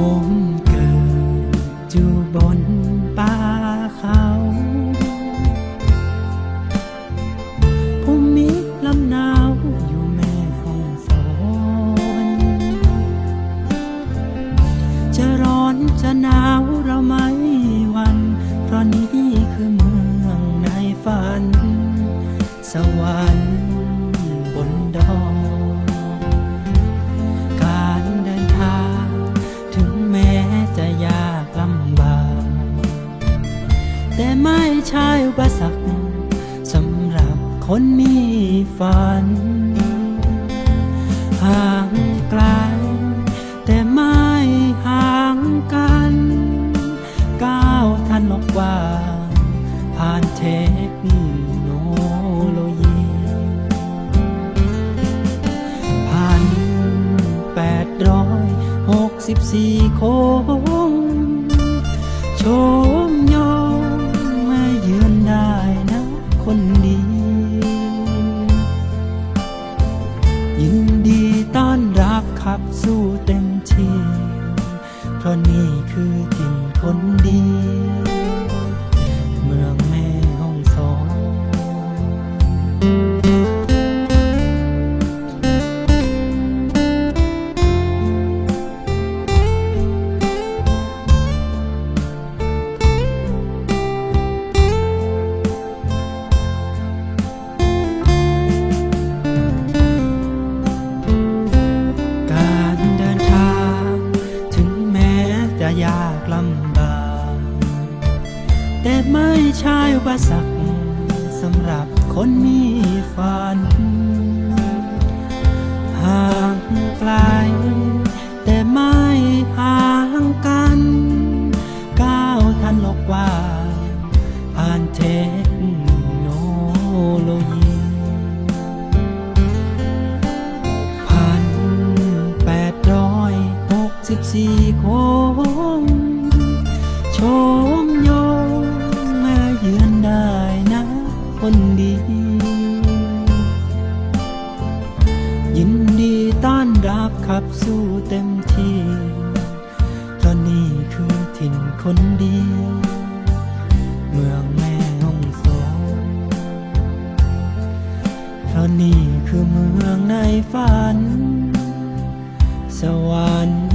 home. แต่ไม่ใช่อุปสรรคสำหรับคนมีฝัน ห่างไกล แต่ไม่ห่างกัน ก้าวทันออกว่า ผ่านเทคโนโลยีพันแปดร้อยหกสิบสี่โค้ สู้เต็มที่ เพราะนี่คือถิ่นคนดี ม้จะยากลำบากแต่ไม่ใช่อุปสรรคสำหรับคนมีฝัน ห่างไกล แต่ไม่ห่างกัน ก้าวทันโลกกว่า ผ่านเทคโนโลยีพันแปดร้อยหกสิบสี่โค ขับสู้เต็มที่เพราะนี่คือถิ่นคนดี เมืองแม่ห้องสอนเพราะนี่คือเมืองในฝัน สวรรค์